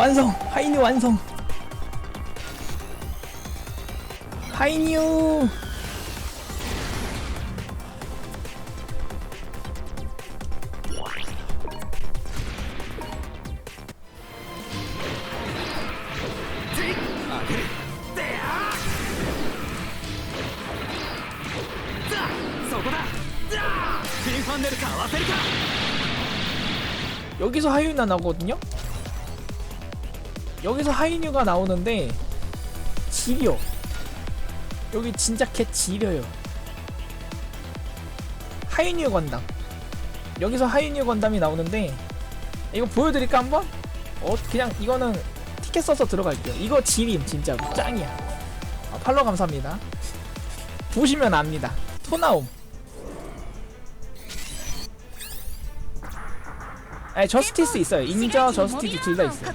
완성. 하이뉴 완성. 하이뉴. 여기서 하이뉴가 나오거든요 여기서 하이뉴가 나오는데 지려. 여기 진짜 개 지려요. 하이뉴 건담. 여기서 하이뉴 건담이 나오는데 이거 보여드릴까 한번? 어 그냥 이거는 티켓 써서 들어갈게요. 이거 지림 진짜 짱이야. 아, 팔로우 감사합니다. 보시면 압니다. 토나옴. 아 저스티스 있어요. 인저 저스티스 둘 다 있어요.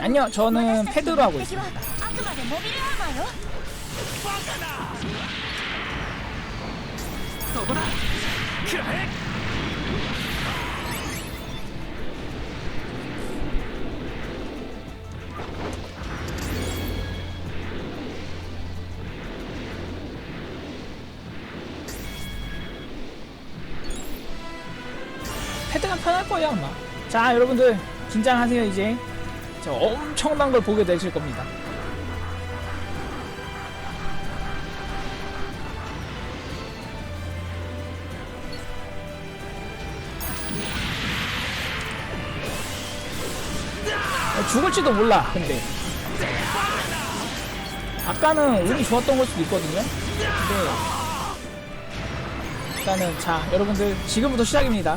아니요, 저는 패드로 하고 있습니다. 자 여러분들 긴장하세요 이제. 저 엄청난 걸 보게 되실 겁니다. 어, 죽을지도 몰라 근데. 아까는 운이 좋았던 걸 수도 있거든요. 근데 일단은 자 여러분들 지금부터 시작입니다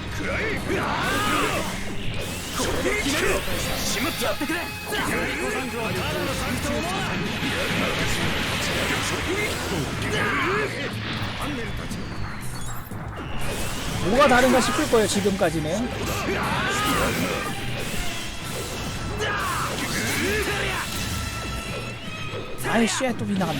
뭐가 다른가 싶을 거예요 지금까지는. 아이 씨 또 빗나갔네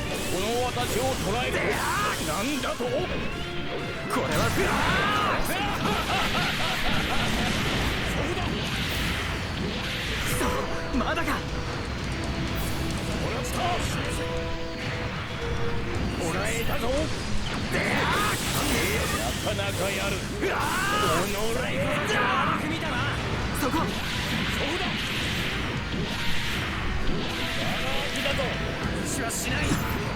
の私を捕らえるなんだとこれはフラーまだかもらえたぞ。なかなかやるおのれ悪組だなそこそうだだぞ。死はしない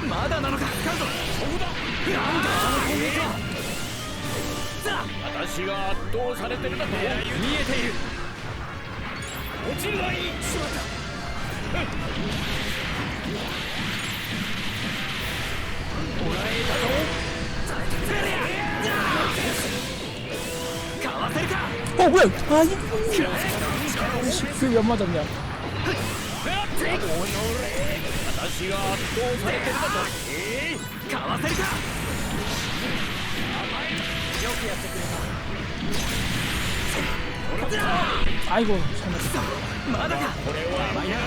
まだなのか使うぞそだなんだその攻撃はさ私が圧倒されてるだと見えている落ちるしまったもらえたぞかおあい、まだ。敵が圧倒されてるだとえー、かわせるかよくやってくれた。まだかこれはいな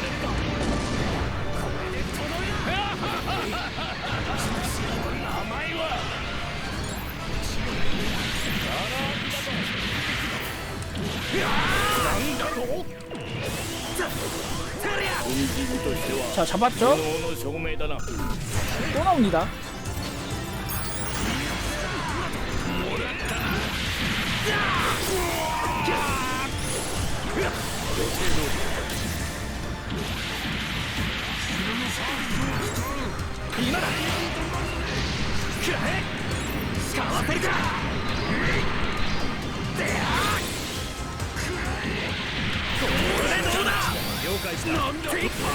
자 잡았죠? 또 나옵니다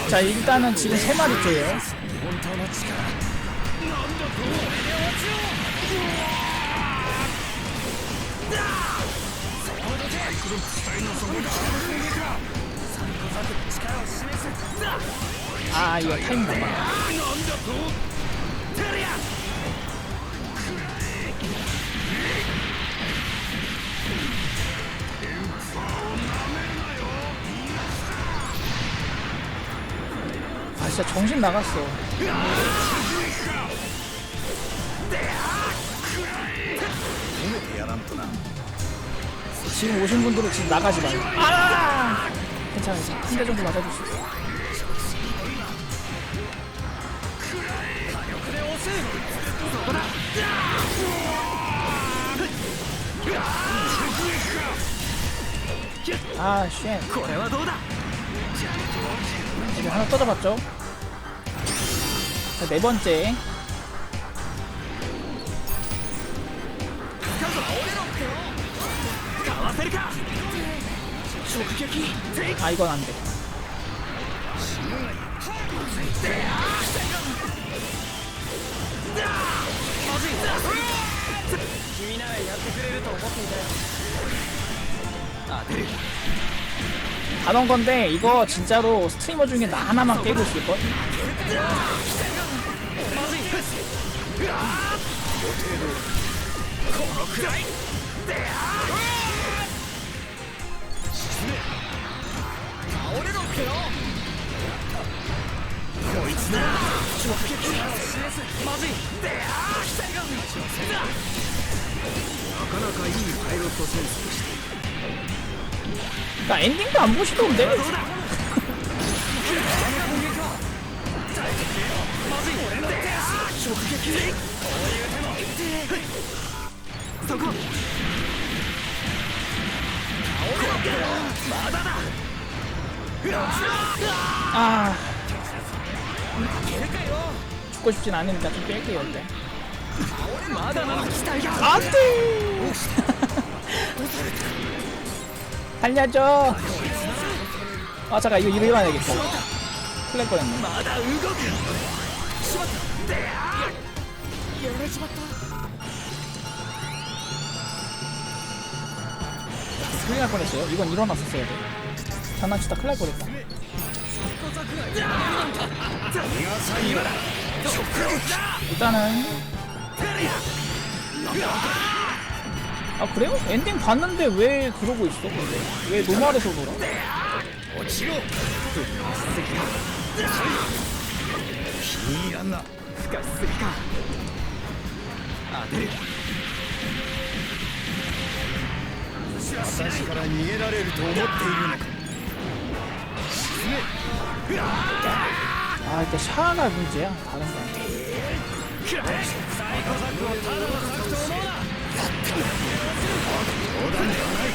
자 일단은 지금 세 마리째예요. 아 이거 타임 못 맞아. 진짜 정신 나갔어. 지금 오신 분들은 지금 나가지 마요. 아! 괜찮아요. 한 대 정도 맞아줄 수 있어. 아, 쉣. 지금 하나 떠다 봤죠? 자, 네 번째. 아, 이건 안 돼. 단원 건데 이거 진짜로 스트리머 중에 나 하나만 깨고 있을걸? このくらい倒れろってよこいつだ直撃まずいなかなかいいパイロットセンスでした 그니까 엔딩도 안 보시던데? どうだまずい俺の手足直撃こういう手もそこまだだ 아, いけるかよ 죽고 싶진 않으니까 좀 뺄게요, 일단. まだなの期待が 안 돼! 살려줘! 아, 잠깐, 이거 이러면 안 되겠다. 큰일 날 뻔했네. 큰일 날 뻔했어요. 이건 일어났었어야 돼. 장난치다 큰일 날 뻔했다. 일단은 아 그래요? 엔딩 봤는데 왜 그러고 있어 근데 왜 노말에서 놀아? 当てる私から逃げられると思っているのか 아 일단 샤가 문제야 다른 거 아니야 くらえサイコザクをただの作と思うな冗談ではない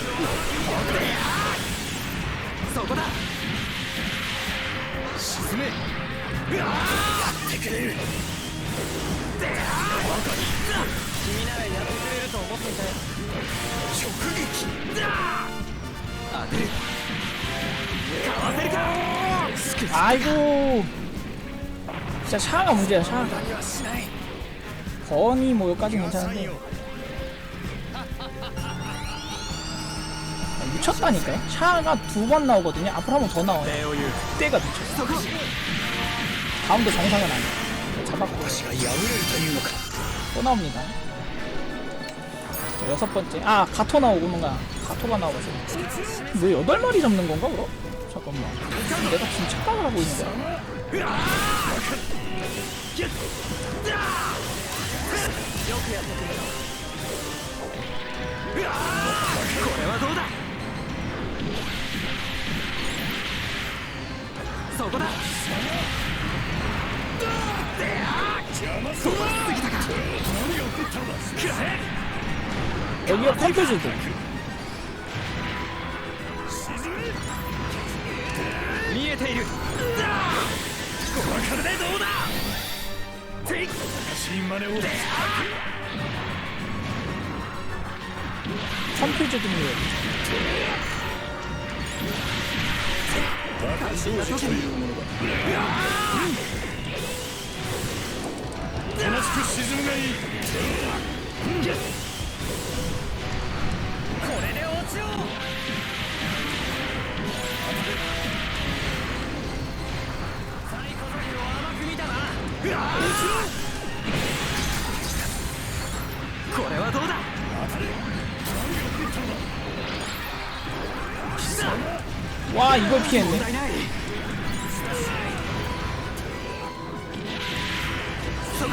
そこだ沈めやってくれる 아이고. 진짜 샤가 문제야 샤. 버니 뭐 여기까지 괜찮은데. 아, 미쳤다니까요 샤가 두 번 나오거든요. 앞으로 한 번 더 나와요. 그때가 미쳤어. 다음도 정상은 아니야. 잡았고. 또 나옵니다. 여섯 번째. 아 가토 뭔가 가토가 나와서 왜 여덟 마리 잡는 건가 그럼? 잠깐만. 내가 지금 착각을 하고 있는 거야 エビは解体術見えているこの体どうだ正しい真似を完璧的に見えるそう これはどうだ 와 이걸 問 피했네 題ないそこ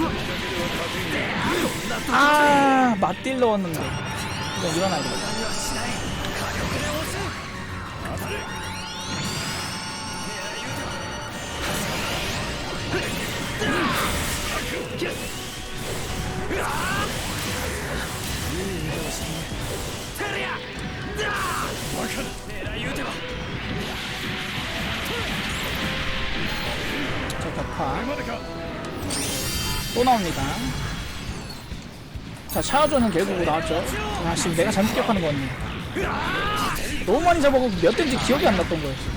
아 맞딜 넣었는데 이거 일어나야 되겠다 자 격파 또 나옵니다. 자 샤워조는 결국 나왔죠. 아 지금 내가 잘못 기억하는 거 같네 너무 많이 잡아고 몇 대인지 기억이 안 났던 거였어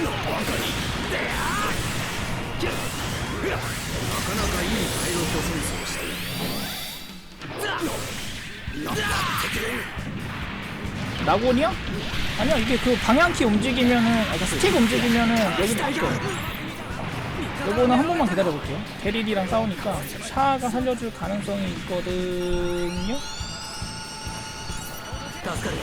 これはどうだ 아 쉣. かわせたそこだそこ頼むぞ라곤이야? 아니야 이게 그 방향키 움직이면은 아, 그러니까 스틱 움직이면은 여기 바뀌어 요거는 한 번만 기다려볼게요 데릴이랑 싸우니까 샤가 살려줄 가능성이 있거든요 助かる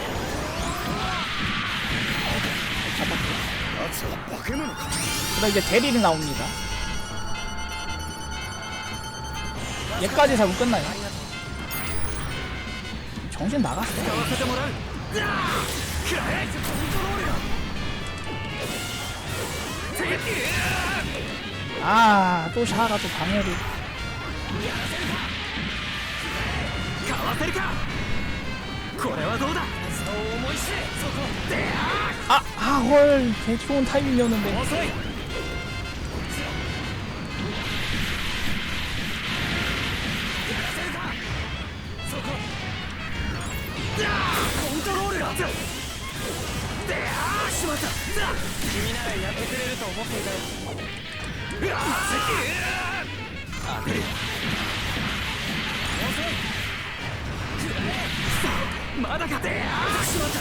그다음 이제 데릴이 나옵니다 얘까지 잡으면 끝나요 정신 나갔어 使わせてもらう 아 또 샤가 또 방해를 かわせるかこれはどうだ 아! 아! 헐! 되 좋은 타이밍이었는데 아, 네. まだかしまった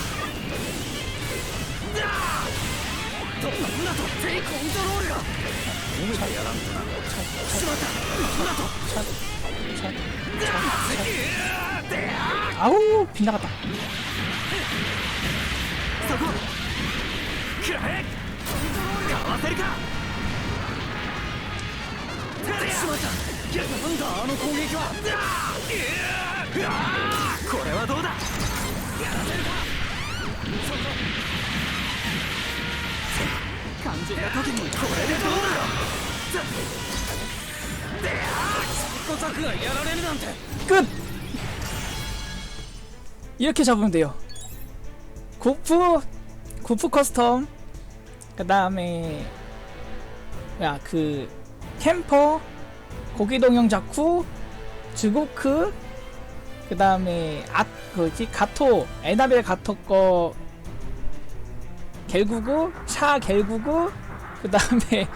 どんなとテイコントロールがやらんとなしまったとあおーピンなかったそこくらえかわせるかしまったなんだあの攻撃はこれはどうだ？ 肝心な時にこれでどうだ小作がやられるなんて 끝! 이렇게 잡으면 돼요. 구프, 구프 커스텀. 그 다음에 야 그 캠퍼 고기동형 자쿠 즈고크 그 다음에 아그 가토 에나벨 가토 거 겔구구 샤 겔구구 그 다음에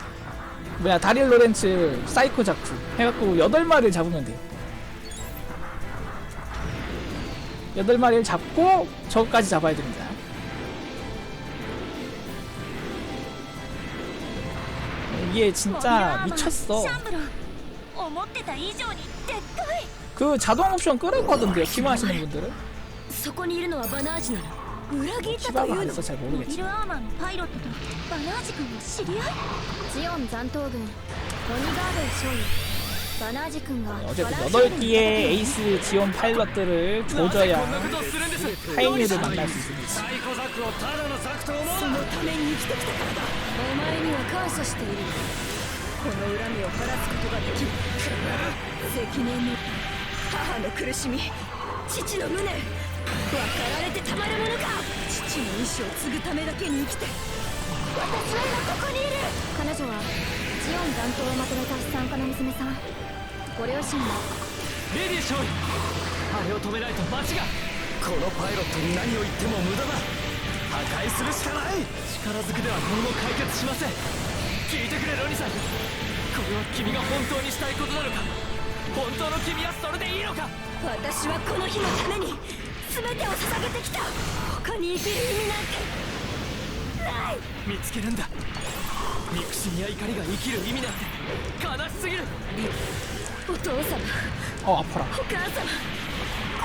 뭐야 다릴 로렌츠 사이코 자쿠. 해갖고 여덟 마리를 잡으면 돼요. 여덟 마리를 잡고 저거까지 잡아야 됩니다. 이게 진짜 미쳤어 シャンブロン思ってた以上にでっかい 그 자동 옵션 끄라고 하던데요 키마 하시는 분들은 そこにいるのはバナージなの裏切ったと 키바가 いう 안 の 해서 잘 モビ 모르겠지 ルアーマーのパイロットとバナージ君は知り合いジオン残党軍トニガードン少尉バナージ君が 어쨌든 バランシア 8개의 에이스 지원 파일럿들을 なぜ 조져야 こんなことをするんですロリ 하이뉴를 さん 만날 수 있습니다 母の苦しみ父の無念分かられてたまるものか。父の意志を継ぐためだけに生きて。私は今ここにいる。彼女はジオン残党をまとめた資産家の娘さん。ご両親はレディー少尉あれを止めないと街がこのパイロットに何を言っても無駄だ。破壊するしかない。力ずくでは何も解決しません。聞いてくれロニさん。これは君が本当にしたいことなのか本当の君はそれでいいのか私はこの日のために全てを捧げてきた他に生きる意味なんてない見つけるんだ憎しみや怒りが生きる意味なんて悲しすぎるお父様 어 아파라 お母様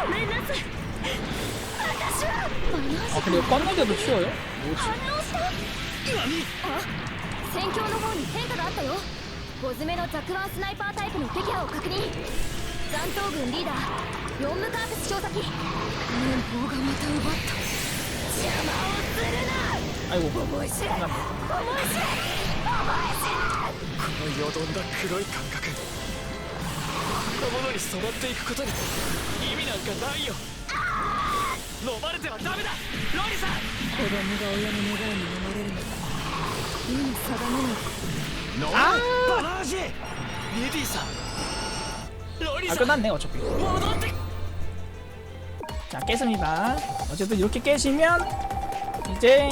ごめんなさい私はバナー 아 근데 껐는데도 치워요? 뭐지? 反応した何あ戦況の方に変化があったよ 小詰めのワ腕スナイパータイプの撃破を確認残党軍リーダーロンムカープス調査機年がまた奪った邪魔をするな。あいし思い知れ思い知れ思い知れこのよどんだ黒い感覚このものに染まっていくことに意味なんかないよ飲まれてはダメだロリさん子供が親の願いに飲まれるのか意味定めない あバナージレディさんロニ 아 さん 끝났네 어차피 戻って 자 깼습니다 어쨌든 이렇게 깨시면 이제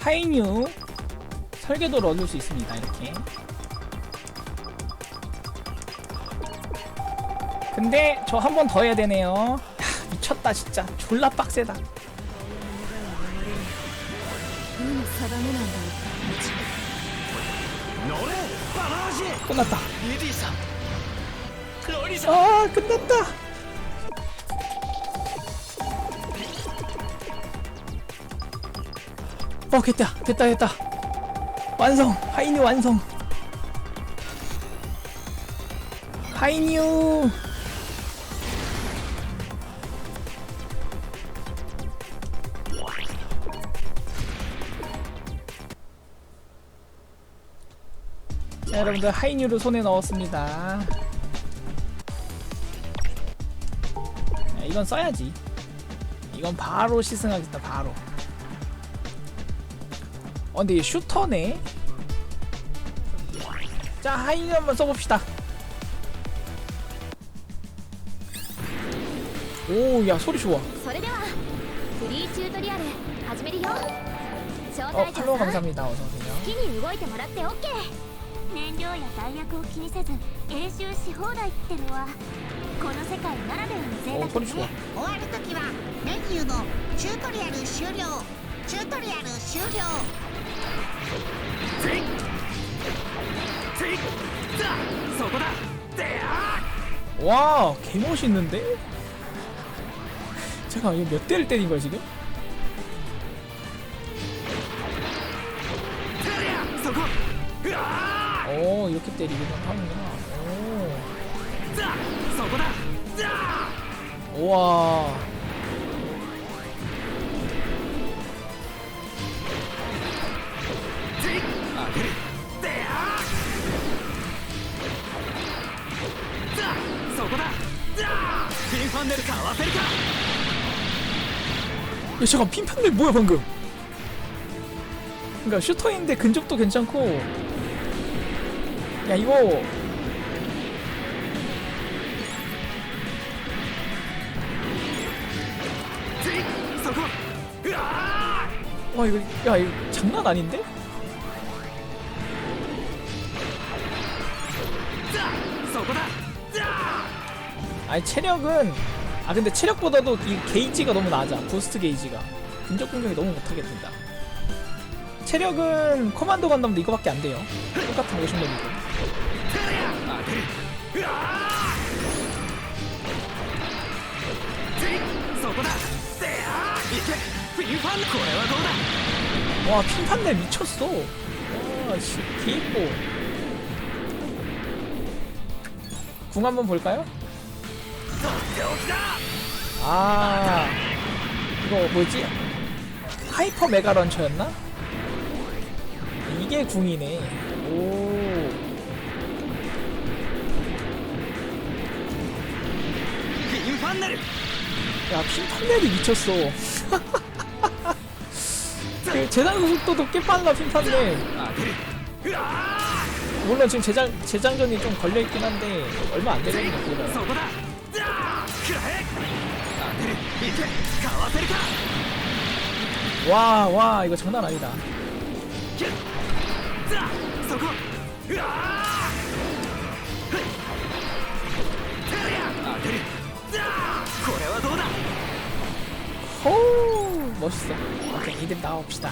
하이뉴 설계도를 얻을 수 있습니다 이렇게 근데 저 한 번 더 해야 되네요 야, 미쳤다 진짜 졸라 빡세다 意味定めなんだよ乗れバナージ 끝났다. 아 끝났다. 어 됐다. 됐다 됐다. 완성. 하이뉴 완성. 하이뉴. 여러분들 하이뉴를 손에 넣었습니다. 네, 이건 써야지. 이건 바로 시승하겠다 바로. 어 근데 이게 슈터네? 자 하이뉴 한번 써봅시다. 오 야 소리 좋아. 어 팔로우 감사합니다. 어서오세요. 好きに動いてもらって OK 燃料や弾薬を気にせず演習し放題ってのはこの世界ならではの贅 어, 沢 소리 좋아. 終わるときはメニューのチュートリアル終了チュートリアル終了ツイツイザそこだであ 와, 개멋있는데? 잠깐, 이거 몇 대를 때린 거야, 지금? 이렇게 때리기도 하는구나. 오. 우와. 야 잠깐 핀판넬 뭐야 방금 그니까 슈터인데 근접도 괜찮고 야 이거. 와 이거 야 이거 장난 아닌데? 아니 체력은 아 근데 체력보다도 이 게이지가 너무 낮아. 부스트 게이지가. 근접 공격이 너무 못하게 된다. 체력은 커만도 간담도 이거밖에 안 돼요. 똑같은 50렙이고 そこだせやいけフィンファンこれはどうだ 와 핀판넬 미쳤어 와씨 개이뻐 궁 한번 볼까요? とっておきだ 아 이거 뭐지? 하이퍼 메가 런처였나? 이게 궁이네 오 フィンファンネル 야, 핀판넬이 미쳤어. 그 재장 속도도 꽤 빨라, 핀판넬. 当てるうわ 물론 지금 재장, 재장전이 좀 걸려있긴 한데, 얼마 안 되거든요, ー 그거는. そこだだくらえ当てるいけかわせるか 와, 와, 이거 장난 아니다. ほう멋있어. 오케이 이득 나옵시다.